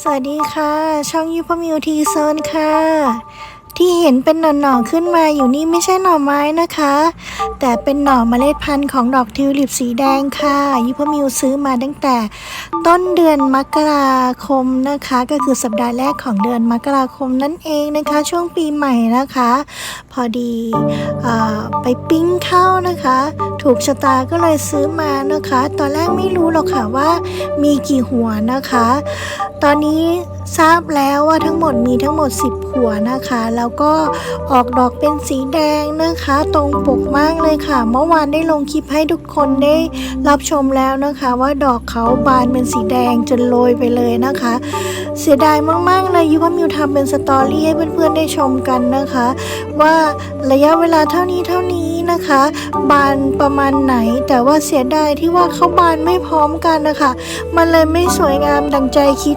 สวัสดีค่ะ ช่องยูพมิวทีโซนค่ะ ที่เห็นเป็นหน่อๆขึ้นมาอยู่นี่ไม่ใช่หน่อไม้นะคะ แต่เป็นหน่อเมล็ดพันธุ์ของดอกทิวลิปสีแดงค่ะยูพมิวซื้อมาตั้งแต่ต้นเดือนมกราคมนะคะ ก็คือสัปดาห์แรกของเดือนมกราคมนั่นเองนะคะ ช่วงปีใหม่นะคะ พอดีเอ่อไปปิ้งข้าวนะคะ ถูกชะตาก็เลยซื้อมานะคะ ตอนแรกไม่รู้หรอกค่ะว่ามีกี่หัวนะคะ ตอนนี้ทราบแล้วว่าทั้งหมดมีทั้งหมด 10 หัวนะคะ แล้วก็ออกดอกเป็นสีแดงนะคะ ตรงปกมากเลยค่ะ เมื่อวานได้ลงคลิปให้ทุกคนได้รับชมแล้วนะคะ ว่าดอกเขาบานเป็นสีแดงจนโรยไปเลยนะคะ เสียดายมากๆเลยยูว่ามิวทำเป็นสตอรี่ให้เพื่อนๆได้ชมกันนะคะ ว่าระยะเวลาเท่านี้เท่านี้นะคะ บานประมาณไหน แต่ว่าเสียดายที่ว่าเขาบานไม่พร้อมกันนะคะ มันเลยไม่สวยงามดังใจคิด